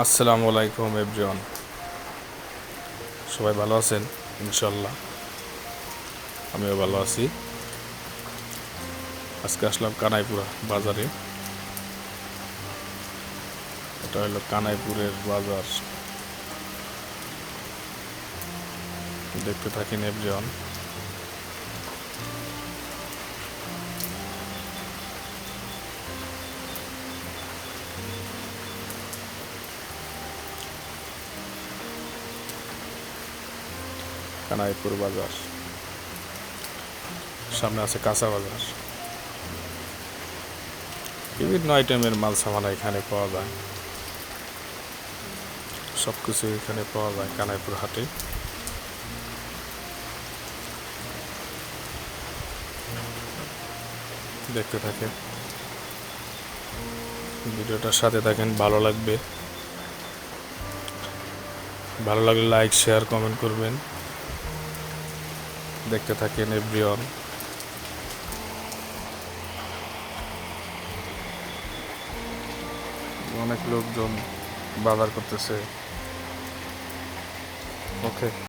আসসালামু আলাইকুম এভরিওয়ান সবাই ভালো আছেন? ইনশাল্লাহ আমিও ভালো আছি। আজকে আসলাম কানাইপুরা বাজারে। এটা হলো কানাইপুরের বাজার। দেখতে থাকেন এভরিওয়ান কানাইপুর বাজার। সামনে আছে কাঁচা বাজার। বিভিন্ন আইটেমের মাল সামান এখানে পাওয়া যায়। সব কিছু এখানে পাওয়া যায় কানাইপুর হাটে। দেখতে থাকেন। ভিডিওটার সাথে থাকেন, ভালো লাগবে। ভালো লাগলে লাইক, শেয়ার, কমেন্ট করবেন। দেখতে থাকেন এভরিওয়ান। অনেক লোকজন বাজার করতেছে। ওকে।